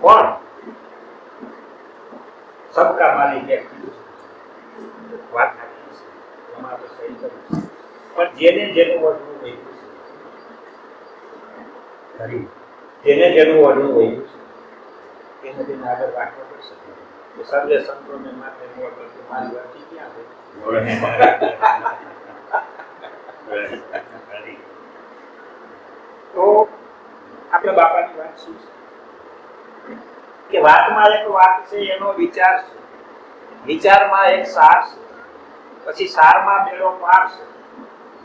કોણ? સબકા માલિક વાત પણ જેને જેનું વડવું હોય જેને જેનું વડવું હોય એને તેને આગળ રાખવા પડશે. સર્વે સંતોને મોર મારી વાત ક્યાં છે? તો આપણા બાપાની વાત શું છે? કે વાતમાં એક વાત છે, એનો વિચાર છે. વિચારમાં એક સાર છે. પછી સારમાં બેડો પાર છે.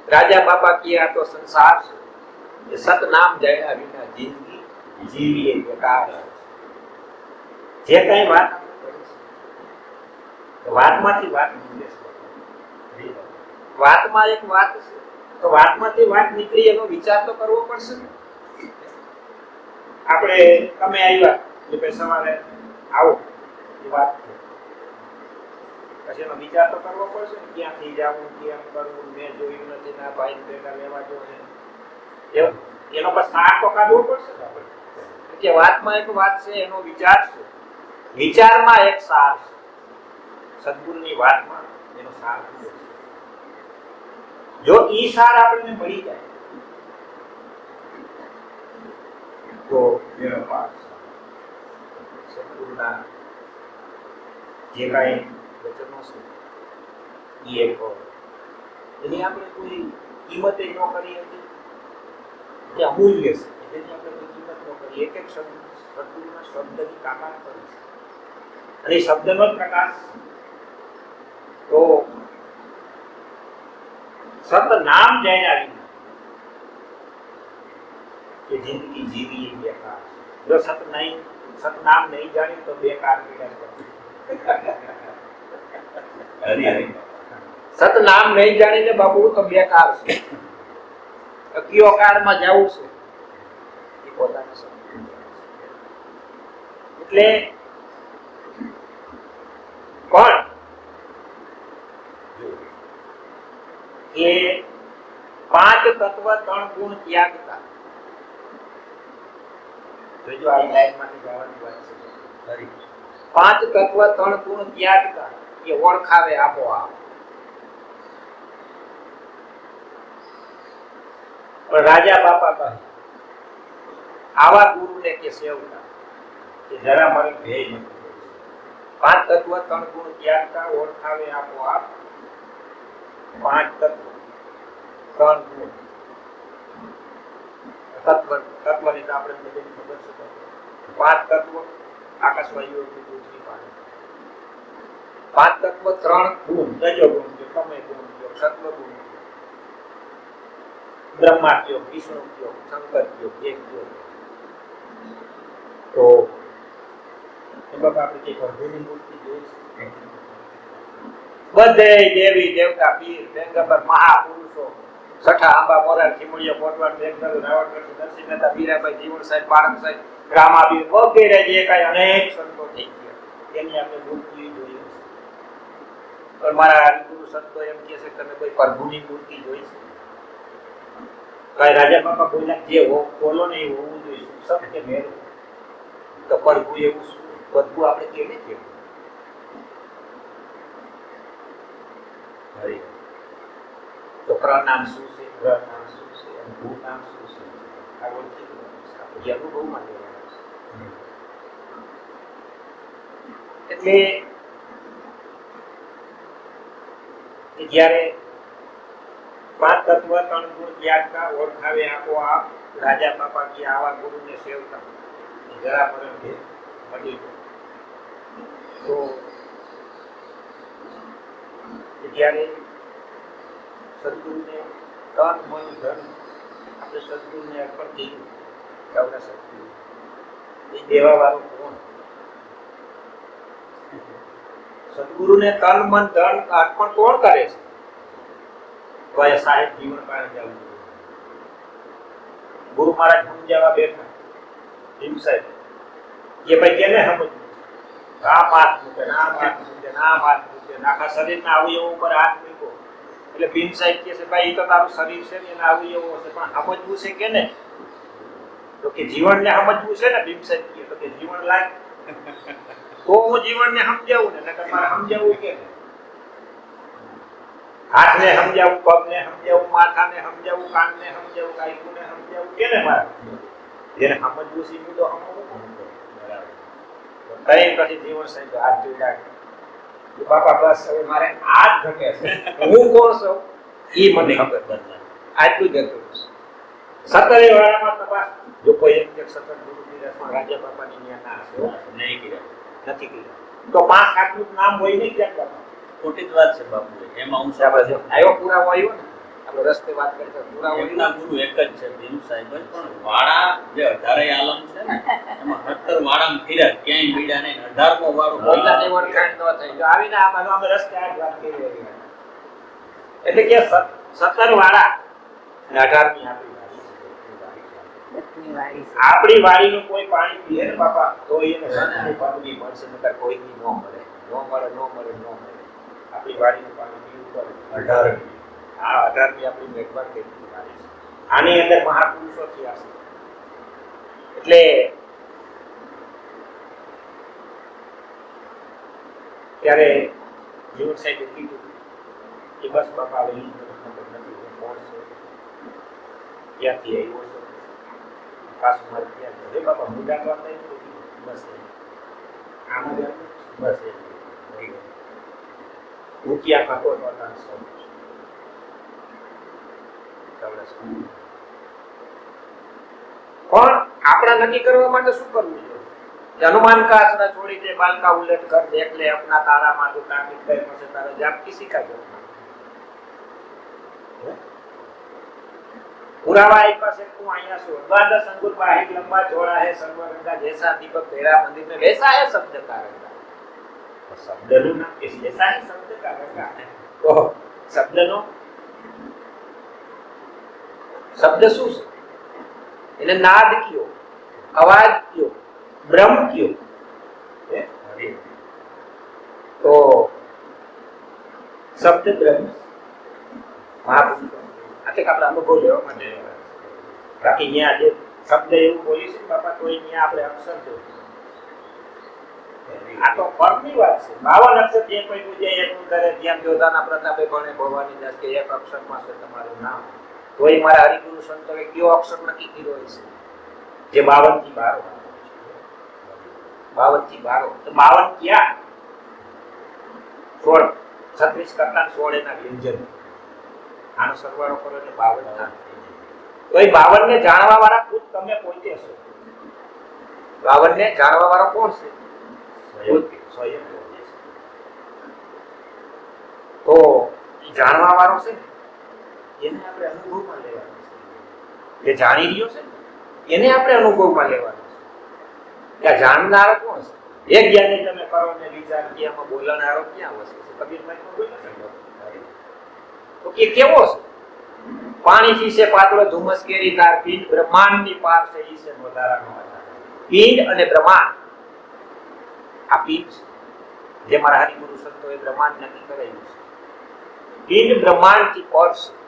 રાજા બાપા કિયા તો સંસાર છે. એ સતનામ જયા વિના જિંદગી જીવી એ બેકાર જે કઈ વાત વાતમાંથી વાત વાતમાં એક વાત છે. તો વાતમાંથી વાત નીકળી, એનો વિચાર તો કરવો પડશે ને. આપણે, તમે આવ્યા એટલે સવારે આવો, એ વાત પછી એનો વિચાર તો કરવો પડશે ને, ક્યાંથી જવું, કેમ કરવું, મેં જોયું નથી, ના ભાઈ ભેગા લેવા જોઈએ એનો પછી સાર તો કાઢવો પડશે ને આપણે. કે વાતમાં એક વાત છે, એનો વિચાર છે. વિચારમાં એક સાર છે. સદગુણની વાતમાં એનો સાર છે જો ઈ સાર આપણને મળી જાય, તો પાસ સદગુરુના જે કાંઈ વચનો છે, ઈ એક એની આપણે કોઈ કિંમત ન કરી હતી કે અમૂલ્ય છે એની આપણે કોઈ કિંમત ન કરી, એક એક શબ્દ સદગુરુના શબ્દની તાકાત કરી છે. અને શબ્દનો પ્રકાશ, તો સત નામ જાણ્યા વિના કે જિંદગી જીવી એ બેકાર છે. જો સત નહીં સત નામ નહીં જાણ્યું તો બેકાર પીડા સત નામ નહીં જાણીને બાબુ તો બેકાર છે તો કયો કાળમાં જવું છે એ પોતાને સમજવું એટલે કોણ કે પાંચ તત્વ ત્રણ ગુણ ત્યાગતા. જોજો આ લાઈનમાંથી જવાની વાત છે. પાંચ તત્વ ત્રણ ગુણ ત્યાગતા. એ ઓળખાવે આપોઆપ. પણ રાજા બાપા કહે આવા ગુરુને કે સેવતા. કે જરા મારી ભેજ પાંચ તત્વ ત્રણ ગુણ ત્યાગતા ઓળખાવે આપોઆપ. પાંચ તત્વ. ત્રણ તત્વ, તત્વની તો આપણે બધાને ખબર છે. પાંચ તત્વ આકાશ વાયુ પૃથ્વી પાણી પાંચ તત્વ, ત્રણ ગુણ. રજો ગુણ કયો સમય ગુણ કયો સત્વ ગુણ બ્રહ્મા કયો વિષ્ણુ કયો શંકર કયો જે કયો તો એમાં આપણે જે પ્રભુની મૂર્તિ જોઈ છે. બધે દેવી દેવતા પીર પેગંબર મહાપુરુષો. સઠા આંબા, મોરાર, ખીમળિયો કોટવાડ મેઘદલ રાવણ નરસિંહ મહેતા મીરાબાઈ જીવણ સાહેબ બાળક સાહેબ, રામાબીર વગેરે જે કાંઈ અનેક સંતો થઈ ગયા. એની આપણે મૂર્તિ જોઈએ છે. પણ મારા હરિગુરુ સંતો એમ કહે છે કે તમે કોઈ પ્રભુની મૂર્તિ જોઈ છે? કાંઈ રાજા બાપા બોલ્યા જે હો, બોલો ને એ હોવું જોઈએ. સબ કે મેળો તો પ્રભુ એવું શું? બધું આપણે કેવી કેવું તો પ્રનામ શું છે પ્રનામ શું છે અને ભૂનામ શું છે આ ઓળખી આપણે અનુભવમાં લેવાનું એટલે જ્યારે પાંચ તત્વ ત્રણ ગુણ ત્યાગતા ઓળખાવે આપો આ રાજા બાપા કે આવા ગુરુને સેવતા. જરા ભેદ મળી તો કે જ્યારે સદગુરુને તન મન ધન આપણે સદગુરુને અર્પણ કર્યું ગૌરા સદગુરુ. એ દેવા વાળું કોણ? સદગુરુને તન, મન, ધન અર્પણ કોણ કરે છે? તો એ સાહેબ જીવન કાળે જવું. ગુરુ મહારાજ સમજાવવા બેઠા. ભીમ સાહેબ. કે ભાઈ કેને સમજવું આ હાથ મૂકે. ને, એને સમજવું કે ને? તો કે સમજવું ને, ભીમ સાહેબ કે સમજાવું ને કે સમજાવું, પગને સમજાવું સમજાવું, કાનને સમજાવું સમજાવું, કે ને મારે? જેને સમજવું છે સમજવું. કઈ પછી જીવન સાહેબ હાથ જોઈ કે બાપા બસ હવે મારે આ જ ઘટે છે. હું કોણ છું? એ મને ખબર નથી. આટલું જ હતું. સત્તરે વાળામાં તપાસ. જો કોઈ એક એક સત્તર ગુરુ દિવસમાં રાજ્ય બાપાની ન્યા ના હશે નહીં કર્યા નથી કર્યા તો પાંચ આટલું નામ હોય નહીં ક્યાંક બાપા ખોટી જ વાત છે બાપુ એમાં હું જો આવ્યો પુરાવો આવ્યો ને આપણે રસ્તે વાત કરી તો પુરાવો એમના આવ્યો ગુરુ એક જ છે ભીમ સાહેબ જ પણ વાળા જે અઢારે આલમ છે એમાં સત્તર વાળામાં ફેર્યા ક્યાંય બીડા નહીં. અઢારમો વાળો પોતાની ઓળખાણ ન થઈ જો આવીને આ બાજુ અમે રસ્તે આ વાત કરી રહ્યા એટલે કે સત્તર વાળા અને અઢારની આપણી વાળી છે. દત્તની વાડી નું આપણી વાડીનું કોઈ પાણી પીએ ને બાપા તો એને સંતની પદવી મળશે નકર કોઈની ન મળે. ન મળે ન મળે ન મળે. આપણી વાડીનું પાણી પીવું પડે. અઢાર આ અઢારમી આપણી મેઘવાર આની અંદર મહાપુરુષો થયા છે એટલે ત્યારે જીવન સાહેબે કીધું કે બસ બાપા હવે ત્યાંથી આવ્યો છું પાછું મારે ત્યાં. હે બાપા હું ગયો બસ. આમ જ. બસ એ. થઈ ઝાવડા સાહેબ પણ આપણા નક્કી કરવા માટે શું કરવું જોઈએ હનુમાન કા આસના છોડી દે બાલકા ઉલટ કર દેખ લે અપના તારા માં દુકાન નિકલે મસે તારા જાપ કિસી કા જો પુરાવા એક પાસે તું અહીંયા છો દ્વાદશ અંગુર બાહિક લંબા ચોળા હે સર્વરંગા જૈસા દીપક તેરા મંદિર મે વૈસા હે શબ્દ કા રંગા શબ્દ નું નામ કે જૈસા હે શબ્દ કા રંગા તો શબ્દ નો શબ્દ શું છે? એને નાદ કયો? અવાજ કયો? બ્રહ્મ કયો? તો શબ્દ બ્રહ્મ. મહાપુરુષો આ અનુભવ લેવા માટે બાકી અહીંયા જે શબ્દ એવું બોલી છે, બાપા, તો અહીંયા આપણે અક્ષર જોઈએ આ તો પરની વાત છે. બાવન અક્ષર જે કોઈ પૂજે, એક કરે, ધ્યાન જોતાના પ્રતાપે ભણે ભવાની દાસ કે એક અક્ષરમાં છે તમારું નામ. તોય મારા હરિગુરુ સંતોએ કયો અક્ષર નક્કી કર્યો છે? જે બાવનથી બારો. બાવનથી બારો. તો બાવન ક્યાં? સોળ. છત્રીસ કરતા સોળ એના વ્યંજન. આનો સરવાળો કરો એટલે બાવન થાય. તો એ બાવન ને જાણવા વાળા ખુદ તમે પોતે છો બાવન ને જાણવા વાળો કોણ છે? સ્વયં. તો જાણવા વાળો છે ને? એને આપણે અનુભવમાં લેવાનું છે. જે જાણી રહ્યો છે? એને આપણે અનુભવમાં લેવાનું છે. કે જાણનાર કોણ છે? એ જ્ઞાને તમે કરો ને વિચાર કે એમાં બોલનારો ક્યાં વસે છે? કબીરભાઈ બોલે તો કે કેવો છે? પાણીથી છે પાતળો ધુમ્મસ કેરી તાર પિંડ બ્રહ્માંડની પાર છે ઈ છે વધારાનો. પિંડ અને બ્રહ્માંડ. આ પિંડ જે મારા હરિગુરુ સંતોએ બ્રહ્માંડ નક્કી કરેલું છે. પિંડ બ્રહ્માંડથી પર છે.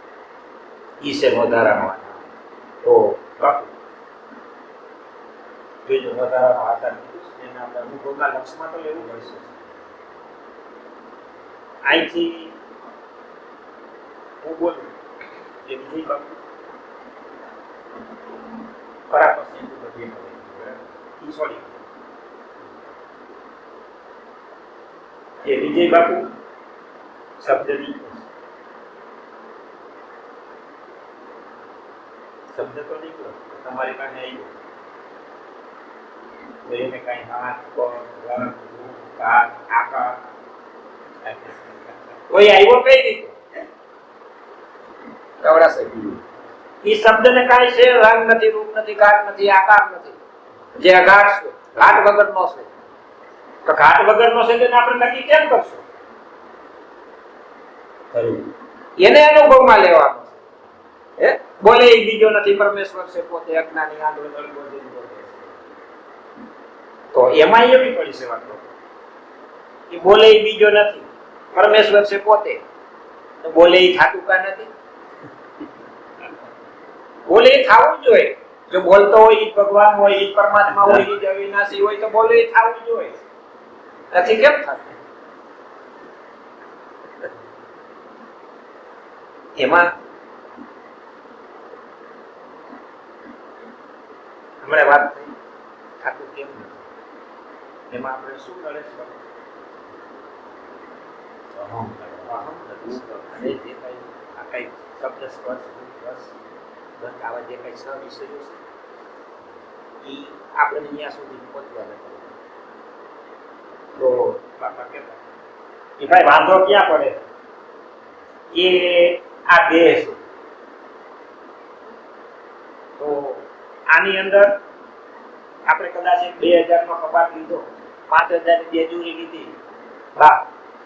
છે વધારાનો આધાર તો જોઈજો વધારાનો આધાર એને આપણે અનુભવના લક્ષમાં તો લેવું પડશે અહીંથી હું બોલું એ વિજય બાપુ ખરા પછી એટલું બધું એમ હોય. ઈ sorry. કે વિજય બાપુ શબ્દની શબ્દ તો નીકળો તમારી પાસે આવી તો એને કઈ હાથ પગ આકાર કોઈ આવ્યો કઈ રીતે કવડાશે ઈ શબ્દને કાંઈ છે રંગ નથી રૂપ નથી ઘાટ નથી આકાર નથી. જે અઘાટ છે ઘાટ વગરનો છે. તો ઘાટ વગરનો છે તેને આપણે નક્કી કેમ કરશું? એને અનુભવમાં લેવાનો. બોલે બીજો નથી, પરમેશ્વર છે પોતે અજ્ઞાની બોલે તો એમાં એવી પડી છે વાત. એ બોલે બીજો નથી, પરમેશ્વર છે પોતે. તો બોલે એ થાતું નથી. બોલે એ થાવું જોઈએ જો બોલતો હોય એ ભગવાન હોય, એ પરમાત્મા હોય, એ અવિનાશી હોય, તો બોલે એ થાવું જોઈએ નથી કેમ થતું એમાં હમણાં વાત થઈ. ઠાકુર કેમ નથી એમાં આપણે શું કરે છે? એ આપણે અહીંયા સુધી પહોંચવા તો બાપા કહેતા એ ભાઈ વાંધો ક્યાં પડે? એ આ દેહ છે. તો આની અંદર આપણે કદાચ બે હજારમાં કબાટ લીધો, પાંચ હજારની બે જેજુરી લીધી. બા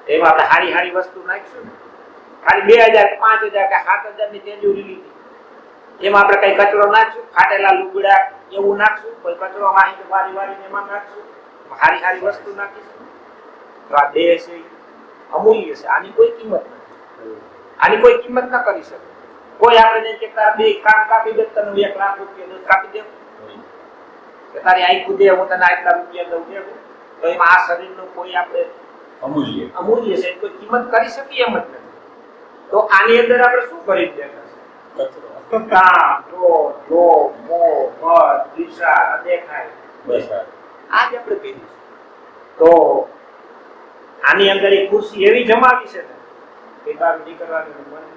એમાં આપણે હારી હારી વસ્તુ નાખીશું. ખાલી બે હજાર, પાંચ હજાર કે સાત હજારની તેજુરી લીધી. એમાં આપણે કઈ કચરો નાખશું? ફાટેલા લુગડા એવું નાખશું? કોઈ કચરો વાહી વારી વારીને એમાં નાખશું? હારી હારી વસ્તુ નાખીશું? તો આ દેહ છે, અમૂલ્ય છે. આની કોઈ કિંમત નથી. આની કોઈ કિંમત ના કરી શકે કોઈ આપણે કે તાર બે કામ કાપી દે તને એક લાખ રૂપિયા દસ કાપી દે. કે તારી આખું દે હું તને આટલા રૂપિયા દઉં દે તો એમાં આ શરીરનું કોઈ આપણે અમૂલ્ય. અમૂલ્ય છે કોઈ કિંમત કરી શકીએ એમ જ નથી. તો આની અંદર આપણે શું કરી દેતા કામ ક્રોધ લોભ મોહ મદ ઈર્ષા અદેખાય. બસ આ. જ આપણે કહીએ તો આની અંદર એક ખુરશી એવી જમાવી છે ને કે બાર નીકળવાનું મન.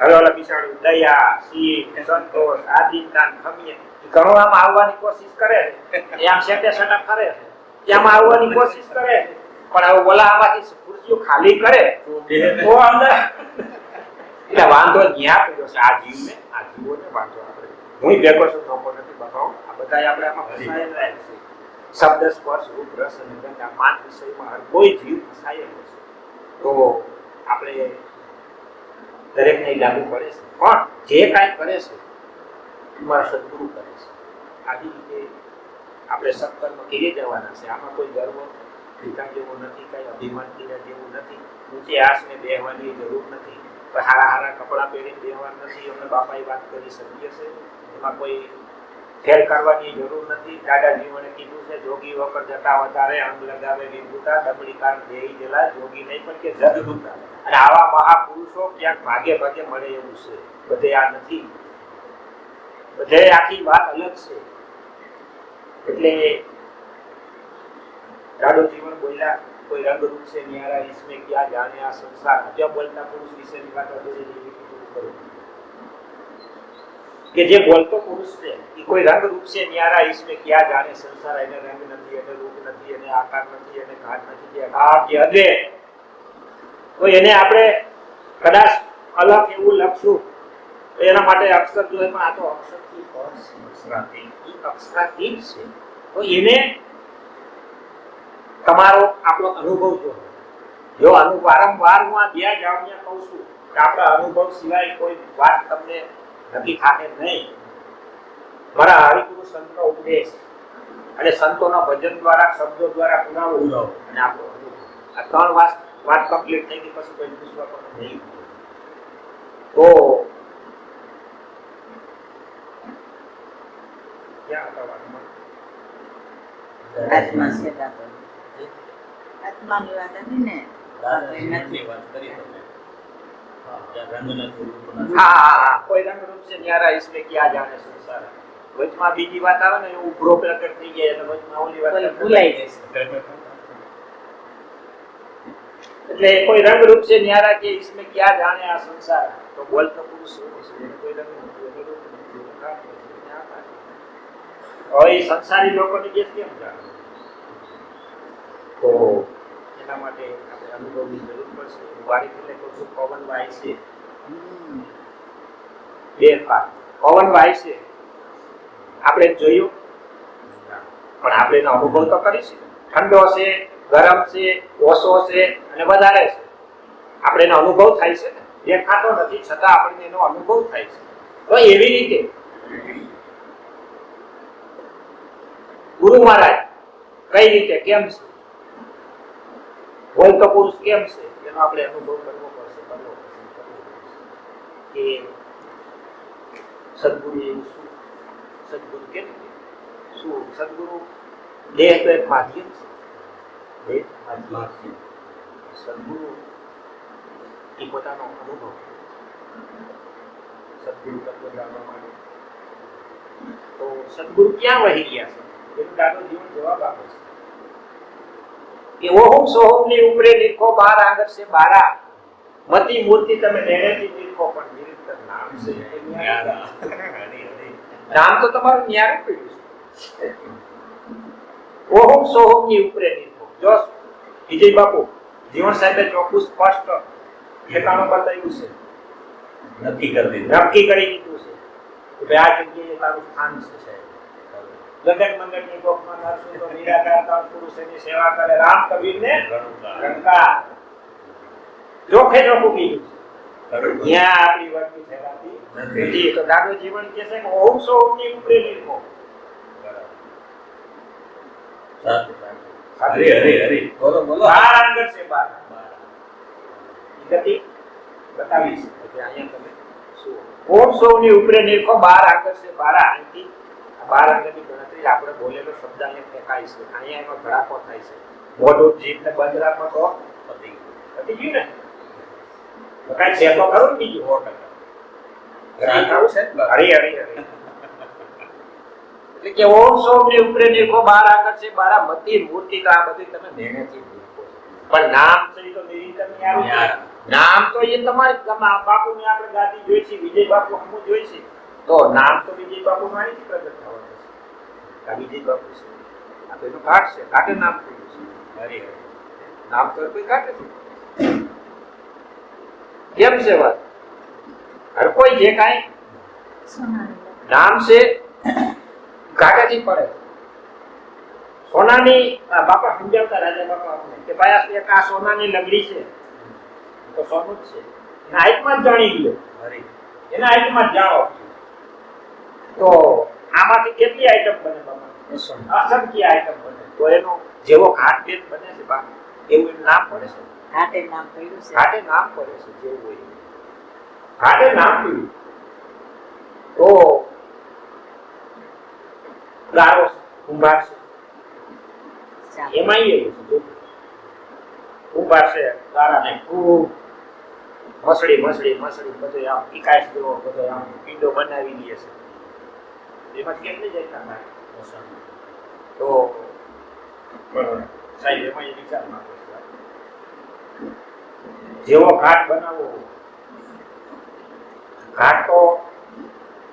હવે ઓલા બિચારું દયા શીલ સંતોષ આદિનતા ખમીએ. ઘણો આમ આવવાની કોશિશ કરે છે. આમ સેટે સેટા ફરે છે. આમ આવવાની કોશિશ કરે પણ હવે ઓલા આમાંથી ખુરશીઓ ખાલી કરે તો અંદર એટલે વાંધો ન્યા પડ્યો છે આ જીવને આ જીવોને વાંધો આપણે હું ભેગો છું લોકો નથી બતાવો. આ બધા આપણે આમાં ફસાયેલા છે. શબ્દ સ્પર્શ રૂપ રસ અને ગંધ આ પાંચ વિષયમાં કોઈ જીવ ફસાયેલો છે. તો આપણે દરેકને ઈ લાગુ પડે છે. પણ જે કાંઈ કરે છે એમાં સદગુરુ કરે છે. આવી રીતે આપણે સત્કર્મ કરી જવાના છે. આમાં કોઈ ગર્વ ટીકા જેવું નથી કાંઈ અભિમાન કર્યા જેવું નથી. ઊંચે આસને બેહવાની જરૂર નથી. કોઈ હારા હારા કપડાં પહેરીને બેહવાનું નથી. અમને બાપાએ વાત કરી શકીએ છે. એમાં કોઈ ફેર કરવાની જરૂર નથી. દાદાજીઓને કીધું છે જોગી વખત જતા વધારે અંગ લગાવે વિભૂતા ડબડી કાર દેહી જેલા જોગી નહીં પણ કે જગ ભૂતા અને આવા મહાપુરુષો ક્યાંક ભાગે ભાગે મળે એવું છે. બધે આ નથી. બધે આખી વાત અલગ છે. એટલે ગાડો જીવન બોલ્યા, કોઈ રંગરૂપ છે ન્યારા, ઈસમે ક્યાં જાણે આ સંસાર? ત્યાં બોલતા પુરુષ વિશેની વાત અધૂરી કે જે બોલતો પુરુષ છે, એ કોઈ રંગ રૂપ છે ન્યારા, ઈસમે ક્યાં જાણે સંસાર, એને રંગ નથી, એને રૂપ નથી, એને આકાર નથી, એને ઘાટ નથી કે અઘાટ કે અદે તો એને આપણે કદાચ અલગ એવું લખશું. તો એના માટે અક્ષર જોઈએ પણ આ તો અક્ષરથી. પર છે, તો એને તમારો આપણો અનુભવ જો જો અનુ વારંવાર હું આ બે જાણ્યા કહું છું કે આપણા અનુભવ સિવાય કોઈ વાત તમને નથી થાકે નહીં. મારા હરિગુરુ સંતનો ઉપદેશ અને સંતોના ભજન દ્વારા શબ્દો દ્વારા પુરાવો. અને આપણો અનુભવ. આ ત્રણ વાત વાત કમ્પ્લીટ થઈ ગઈ પછી કોઈ પૂછવા પણ નહીં. તો ક્યાં હતા વાતમાં? આત્મા છે આત્માની વાત હતી ને? બીજી વાત આવે ને એવું ઉભરો પ્રકટ થઈ જાય એટલે વચમાં ઓલી વાત ભૂલાઈ જાય. એટલે કોઈ રંગ રૂપ છે ન્યારા કે ઈસમે ક્યાં જાણે આ સંસાર? તો બોલતો પુરુષ એવો છે? કોઈ રંગ રૂપ. હવે સંસારી લોકોની કેસ કેમ જાણે? તો એના માટે આપણે અનુભવની જરૂર પડશે. વારી એટલે કહું છું. પવન વાય છે. બે પાક પવન વાય છે. આપણે જોયું? પણ આપણે એનો અનુભવ તો કરીશું. ઠંડો છે ગરમ છે, ઓછો છે અને વધારે છે. આપણે એનો અનુભવ થાય છે. દેખાતો નથી, છતાં આપણને એનો અનુભવ થાય છે. તો એવી રીતે ગુરુ મહારાજ કઈ રીતે, કેમ છે? બોલતો પુરુષ કેમ છે? એનો આપણે અનુભવ કરવો પડશે, કરવો કે સદગુરુ એવું શું? સદગુરુ કેમ? શું? સદગુરુ દેહ તો એક માધ્યમ છે. દેહ માધ્યમ સદગુરુ એ પોતાનો અનુભવ સદગુરુ તત્વ જાણવા માટે તો સદગુરુ ક્યાં વહી ગયા છે એનું દાદો જીવન જવાબ આપે છે કે ઓહમ સોહમની ઉપરે લીખો બાર આગળ છે બારા મતી મૂર્તિ તમે નેણેથી લીખો પણ નિરંતર નામ છે એ ન્યારા. હરી હરી નામ તો તમારું ન્યારું પડ્યું છે ઓહમ સોહમની ઉપરે લીખો જો વિજય બાપુ જીવન સાહેબે ચોખ્ખું સ્પષ્ટ ઠેકાણું બતાવ્યું છે. નક્કી કરી દીધું. નક્કી કરી દીધું છે. કે ભાઈ આ જગ્યાએ તારું સ્થાન છે સાહેબ. લગન મંગળની ગોપમાં નરસું તો નિરાકાર ત્રણ પુરુષોની સેવા કરે રામ કબીર ને. ગંગા ચોખે ચોખ્ખું કીધું ત્યાં આપણી વર્તી ફેલાતી નથી. તો દાદો જીવન કે છે કે ઓમ સો ઓમની ઉપરે લીખો બરાબર. સાચું, સાચું. હરી હરી હરી. બોલો બોલો. બાર આંગળ છે બાર. ગતિ બતાવી છે એટલે અહીંયા તમે ઓમ સો ઉપરે લીખો બાર આંગળ છે બાર અહીંથી બાર આંગળની ગણતરી આપણે બોલેલો શબ્દ અહીંયા ફેંકાય છે. અહીંયા એનો ધડાકો થાય છે. મોઢું જીભને બંધ રાખો તો પતિ ગયું. પતી ગયું ને? તો છે તો ખરું ને બીજું? સો ટકા. ને? હરી હરી હરી કે ઓમ સોમની ઉપરે નીકળો બાર આગળ છે બારા મતી મૂર્તિ તો આ બધી તમે ભૂલકો પણ નામ છે ઈ તો નિરંતરની છે. નામ તો એ તમારે બાપુ ને આપણે ગાદી જોઈ છે વિજય બાપુ હમુ જોઈ છે. તો નામ તો વિજય બાપુ નું આવી પ્રગટ થવાનું છે. આ વિજય બાપુ છે. આ તો એનું ઘાટ છે કાટે નામ થયું છે. હરી હરી નામ તો કોઈ કાટે છે કેમ છે વાત? હર કોઈ જે કાંઈ? નામ છે? ઘાટેથી પડે. સોનાની બાપા સમજાવતા રાજા બાપા આપણે કે ભાઈ આ એક આ સોનાની લગડી છે? તો સોનું જ છે. એના હાઈટમાં જ જાણી લ્યો. એના હાઈટમાં જ જાણો. તો આમાંથી કેટલી આઈટમ બને બાપા? અસંખ્ય આઈટમ બને. તો એનો જેવો ઘાટ બેન બને છે બાપા એવું એનું નામ પડે છે? ઘાટે નામ પડ્યું છે. ઘાટે નામ પડે છે જેવું હોય ઘાટે નામ પડ્યું તો ગારો કુંભાર છે. એમાં એવું છે. કુંભાર છે ગારાને ખૂબ મસળી મસળી મસળી બધો આમ વિકાસ જેવો બધો આમ પીંડો બનાવી દે છે. એમાં કેટલી જાય થાય તો સાહેબ એમાં એ વિચાર માંગે જેવો ઘાટ બનાવવો હોય, ઘાટ તો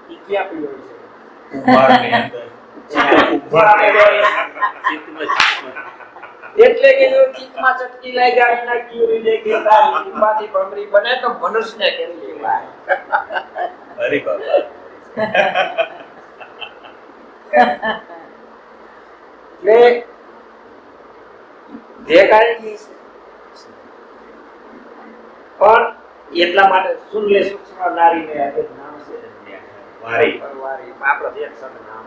ઈ ક્યાં પીવો છે? કુંભારની અંદર. એટલે કે જો ચિત્તમાં ચટકી લઈ જાય ના કીડી દે કે તારી ચિત્તમાંથી ભમરી બને તો મનુષ્યને કેમ લેવાય? હરી બાબા એટલે જે કાંઈ પણ એટલા માટે સુનલે સૂક્ષ્મ નારીને નામ છે. વારી. પરવારી આપણે એક સતનામ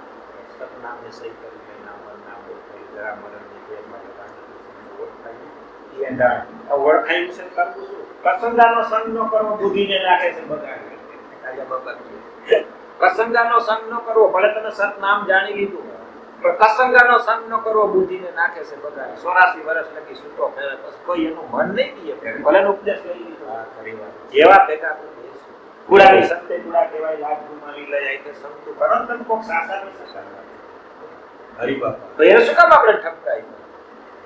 સતનામને સહી કરીને નામ નામ ઓળખાય જરા મરણની જે માટે ઓળખાય એંડા આ છે કરવું શું? પસંદાનો સંગ ન કરવો બુદ્ધિને નાખે છે બગાડે રાજા બાબા કહે. કસંગાનો સંગ ન કરવો ભલે તમે સતનામ જાણી લીધું પણ કસંગાનો સંગ ન કરવો બુદ્ધિને નાખે છે બધા. સોરાસી વર્ષ લગી સૂતો ફેરે કોઈ એનું મન નહીં ભલે ઉપદેશ લઈ લીધો. જેવા ભેગા આપણે સંતે કુડા કહેવાય લાખ ગુમાવી લઈ આઈ તે સંતુ. કરંતન કોક સાસાની સકાર હરી બાપા. તો એને શું કામ આપણે ઠપકાય?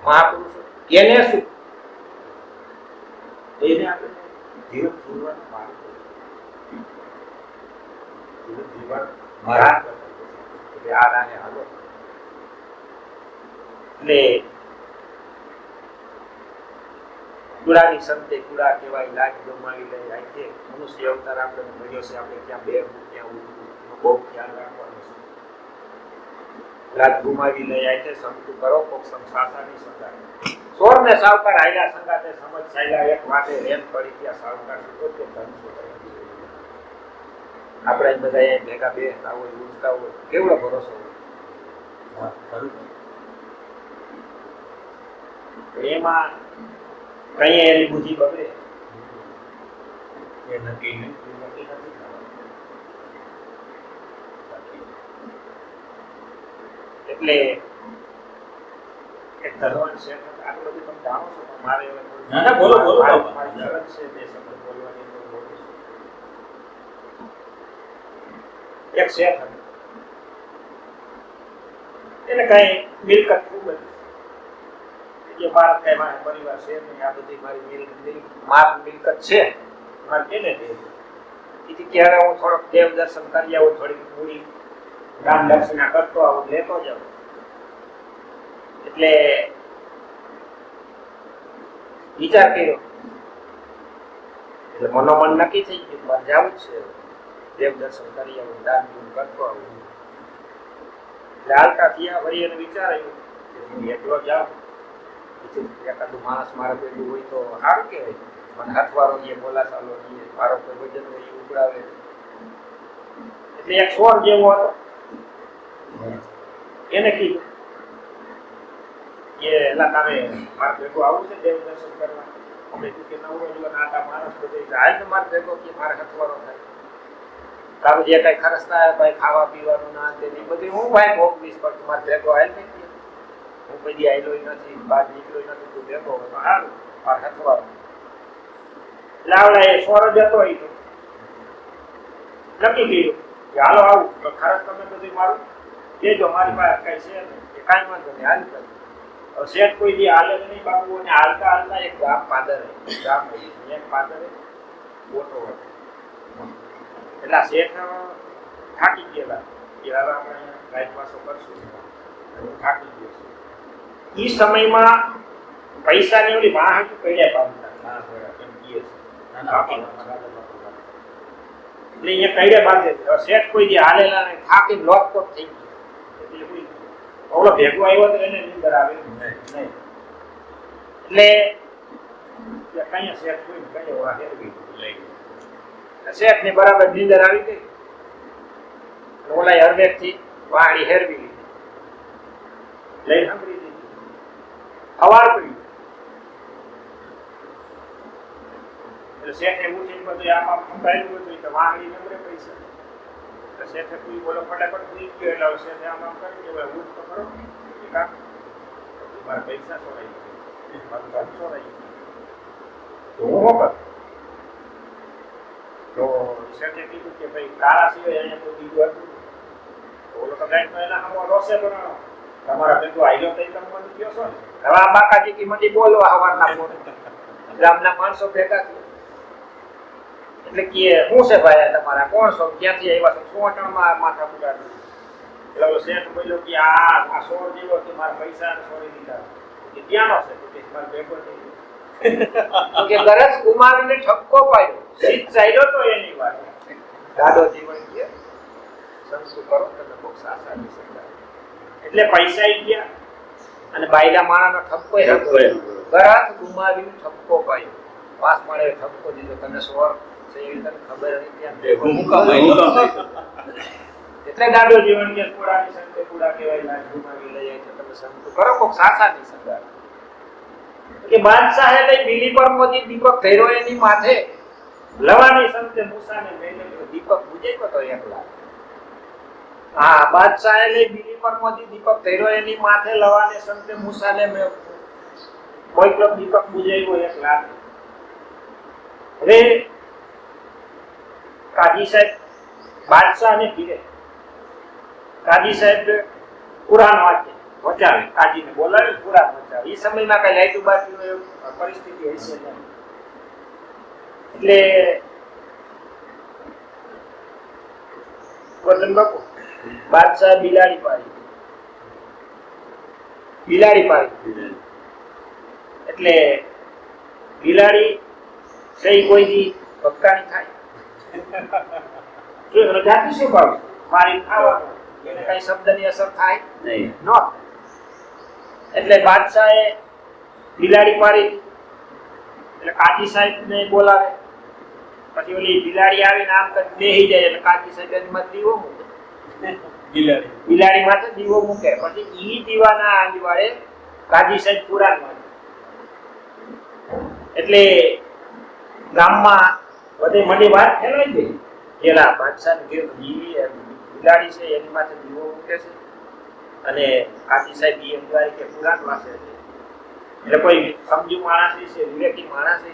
મહાપુરુષો. એને શું? એને આપણે જીવન જીવવાનું માર્ગ જીવન જીવન માર્ગ એટલે આ રાહે હાલો એટલે કુડાની સંતે કુડા કહેવાય, લાજ ગમાવી લઈ આઈ છે મનુષ્ય અવતાર આપણે મળ્યો છે, આપણે ક્યાં બે ક્યાં ઉઠવું બહુ ખ્યાલ રાખવાનો છે. રાત ગુમાવી લઈ જાય છે સંતુ કરો, કોક સંસાસાની સંગાત. સોર ને સાવકાર આયલા સંગાતે સમજ સાયલા એક વાતે રેમ પડી ગયા, સાવકાર સુતો તે ધન. આપણે બધા એ ભેગા બેસતા હોય, ઉઠતા હોય, કેવડો ભરોસો હોય? એમાં કઈ એની બુદ્ધિ બગડે એ નક્કી નહીં. એટલે એક ધર્મ છે આટલું બધું તમે જાણો છો પણ મારે ના, ના, બોલો, બોલો, બાપા. છે બે શબ્દ બોલવાની એક શેખ. એને કઈ મિલકત ખૂબ હતી જે ભારત કઈ મારા પરિવાર છે નહીં આ બધી મારી મિલ- મિલ- માર મિલકત છે. મારે કેને દેવી એથી ક્યારે હું થોડોક દેવ દર્શન કરી આવું, થોડીક પૂરી રામ દક્ષિણા કરતો આવું, લેતો જાઉં. એટલે વિચાર કર્યો. એટલે મનોમન નક્કી થઈ ગયું મારે જવું જ છે. દેવ દર્શન કરી આવું દાન પૂન કરતો આવું. એટલે હાલતા થયા વળી એને વિચાર આવ્યો કે હું એકલો જાઉં. બીજું એકાદું માણસ મારે ભેગું હોય તો સારું કહેવાય મને હાથવારો એ બોલા ચાલો એ મારો કોઈ વજન હોય એ ઉગડાવે એટલે એક સ્વર જેવો હતો. એને કીધું કે, એલા, તારે મારે ભેગું આવું છે દેવ દર્શન કરવા? અમે કીધું કે નવરો જુઓ નાટા માણસ બધે હાલ ને મારે ભેગો કે મારે હથવારો થાય. તારું જે કઈ ખર્ચ થાય, ભાઈ ખાવા પીવાનું ના તે ને ઈ બધું હું ભાઈ ભોગવીશ, પણ મારે ભેગો હાલ નહીં. કે. હું કોઈ દી આવેલો નથી, બહાર નીકળ્યો નથી તું ભેગો હોય તો હારું, મારે હથવારો લાવડા એ સ્વર જ હતો ઈ. તો નક્કી કર્યું કે હાલો આવું. તો ખરચ તમે બધું મારું દેજો મારી પાસે કઈ છે નહીં. કે કાંઈ વાંધો નહીં, હાલ કરી. હવે શેઠ કોઈ દી હાલે નહીં બાપુ, અને હાલતા હાલતા એક ગામ પાદર ગામ હતું. એક પાદરે મોટો હતો એટલે શેઠ થાકી ગયેલા. કે હવે આપણે ગાય પાછો કરશું. થાકી ગયો છું એ સમયમાં પૈસાની ઓલી વાહન પડ્યા. એટલે અહીંયા કઈડે બાંધે શેઠ કોઈ જે હાલેલા ને થાકી લોકકોટ થઈ ગયો. એટલે ઓલો ભેગો આવ્યો તો એને નીંદર આવે નહીં. એટલે કઈ શેઠ કોઈ કઈ હેરવી લઈ ગયો શેઠની બરાબર નીંદર આવી ગઈ. ઓલા હરવેકથી વાહણી હેરવી લીધી. લઈ સાંભળી. સવાર પડી. એટલે શેઠે ઉઠીને બધું આમાં બધું તો વાહણી નંબરે પૈસા? એટલે શેઠે કોઈ બોલો ફટાફટ ફ્રી ગયો. એટલે શેઠે આમ આમ કરી કે ભાઈ તો મારા પૈસા ચોરાઈ ગયા. મારું ઘર ચોરાઈ તો હું શું કરું? તો શેઠે કીધું કે ભાઈ કાળા સિવાય અહીંયા કોઈ બીજું હતું ઓલો તો એના સામે રોષે પણ તમારા ભેગો આયલો તો તમે મને કહો છો ને? હવે આ બાકાજી કી મંડી બોલવા હવારના ફોન ગામના માણસો ભેગા એટલે કે શું છે ભાઈ તમારા? કોણ છો? ક્યાંથી આવ્યા છો? સોટણમાં માથા પુરાડ્યું એટલે ઓલો શેઠ બોલ્યો કે આ આ સોળ જેવો કે મારા પૈસા છોડી દીધા. કે ક્યાંનો છે? કે મારે ભેગો થઈ ગયો. તો કે ગરજ ગુમાવીને ઠપકો પાડ્યો. સીધ ચાલ્યો તો એની વાત. દાદો જીવન કે સંસુ કરો તમે બહુ સાસા એટલે પૈસા ઈ ગયા. અને બાયલા માણાનો ઠપકો ઠપકો ગરજ ગુમાવીને ઠપકો પાડ્યો પાસ મળે ઠપકો દીધો. તને સ્વર છે એવી તને ખબર હતી ત્યાં એ હુંકામ આવ્યો. એટલે દાદો જીવન કે કુડાની સંતે કુડા કહેવાય લાજ ગુમાવી લઈ જાય તો તમે સંતુ. કરો કોક સાસા ની કે બાદશાહે લઈ બીલી પર મોદી દીપક ધૈરો એની માથે. લવાની સંતે મૂસાને મેલે દીપક બુજે તો એકલા. હા બાદશાહ લઈ બીલી પર મોદી દીપક ધર્યો એની માથે લવાને સંતે મૂસાને મે મોકલો દીપક બુજાવ્યો એક લાખ હવે કાજી સાહેબ, બાદશાહને કીધે. કાજી સાહેબ કુરાન વાંચે, વચાવે, કાજીને બોલાવી કુરાન વચાવે. એ સમયમાં કઈ લાઈટું બાજુ પરિસ્થિતિ હશે નહીં એટલે ગોરધન બાપુ બાદશાહ બિલાડી પાડી. બિલાડી પાડી એટલે બિલાડી સહી કોઈ દી ભક્તાની થાય. શું એનો શું ભાવ? મારી એને કઈ શબ્દની અસર થાય? નહીં. ન એટલે બાદશાહે બિલાડી પાડી. એટલે કાજી સાહેબ ને બોલાવે. પછી ઓલી બિલાડી આવીને આમ કરી બેહી જાય. એટલે કાજી સાહેબ એની માં દીવો મૂકે. બિલાડી. બિલાડી માથે દીવો મૂકે. પછી ઈ દીવાના આંજવાળે કાજી સાહેબ વાંચે. એટલે ગામમાં બધે મળી વાત ફેલાઈ ગઈ. પેલા બાદશાહ ઘેર બિલાડી છે, એની માથે દીવો મૂકે છે. અને કાજી સાહેબ એમ કહે કે પુરાણ વાંચે છે. એટલે કોઈ સમજુ માણસ છે વિવેકી માણસ છે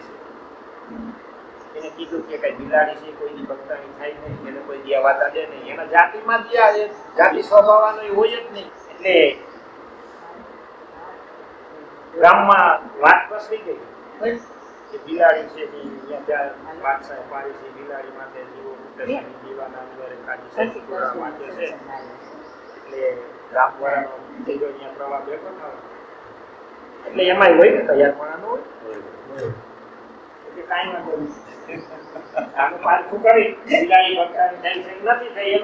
એને કીધું કે કઈ બિલાડી છે કોઈની ભક્તાની થાય નહીં એને કોઈ દિયા વાતા દે નહીં. એના જાતિમાં દિયા છે. જાતિ સ્વભાવવાનો હોય જ નહીં. એટલે ગામમાં વાત પ્રસરી ગઈ. કે બિલાડી છે પાડી બિલાડી માટે દીવાના અંદર કાજી એટલે થઈ પ્રવાહ બેઠો એટલે એમાંય હોય ને તૈયાર પણ હોય.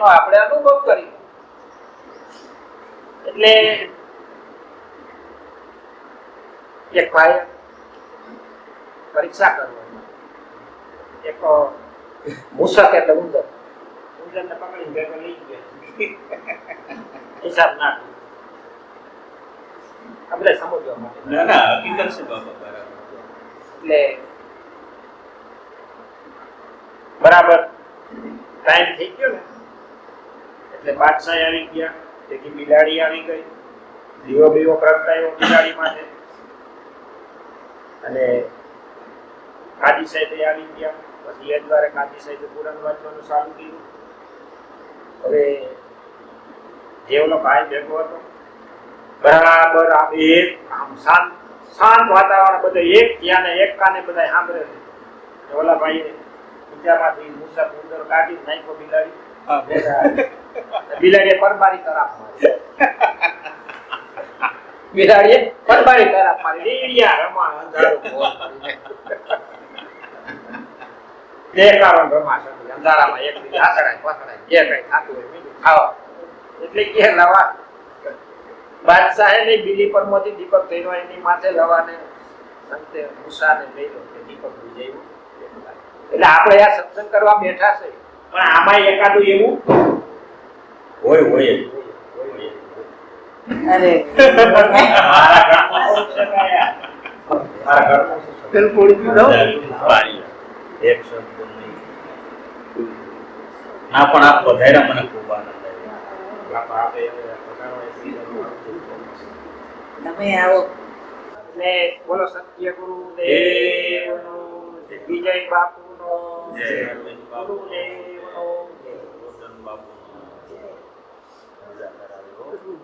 આપણે અનુભવ કરી. એટલે એક ભાઈ પરીક્ષા કરવાની. એક મૂસક એટલે ઉંદર. ઉંદરને પકડીને ભેગો લઈ ગયા. હિસાબ ના આપણે સમજવા માટે. ના ના હકીકત છે બાપા બરાબર. એટલે બરાબર. ટાઈમ થઈ ગયો ને. એટલે બાદશાહ આવી ગયા. તેથી બિલાડી આવી ગઈ. દીવો બીવો પ્રગટાયો બિલાડી માટે. અને કાજી સાહેબે આવી ગયા. પછી એ દ્વારે કાજી સાહેબે પુરાણ વાંચવાનું ચાલુ કર્યું. હવે જે ઓલો ભાઈ ભેગો હતો, બરાબર આ એક આમ શાંત શાંત વાતાવરણ, બધે એક ત્યાં ને એક કાને બધા સાંભળે ઓલા ભાઈએ બીજામાંથી મુસા ઉંદર કાઢી નાખ્યો બિલાડી. બિલાડીએ પરમારી તરફ મારી. બિલાડીએ પરમારી તરફ મારી. રીડિયા રમા અંધારું તે કારણ રમા. અંધારામાં એક બીજા આસડાય પાસડાય જે કઈ ખાતું હોય બીજું ખાવા. એટલે કે લવા બાદશાહે ને બીલી પર મોતી દીપક થયો એની માથે લવાને સંતે મૂસાને લો કે દીપક વિજયું. એટલે આપણે આ સત્સંગ કરવા બેઠા છે. પણ આમાં એકાદું એવું? હોય હોય. જ. હોય જ. અરે. મારા ઘરમાં કોણ છે મારા ઘરમાં બિલકુલ એક શબ્દ નહીં. ના પણ આપ પધાર્યા મને ખૂબ આનંદ બાપા. તમે આવો. બોલો સત્ય ગુરુ દેવ જય વિજય બાપુનો જય બાપુ. જય. બાપુનો મજા કરાવી હો.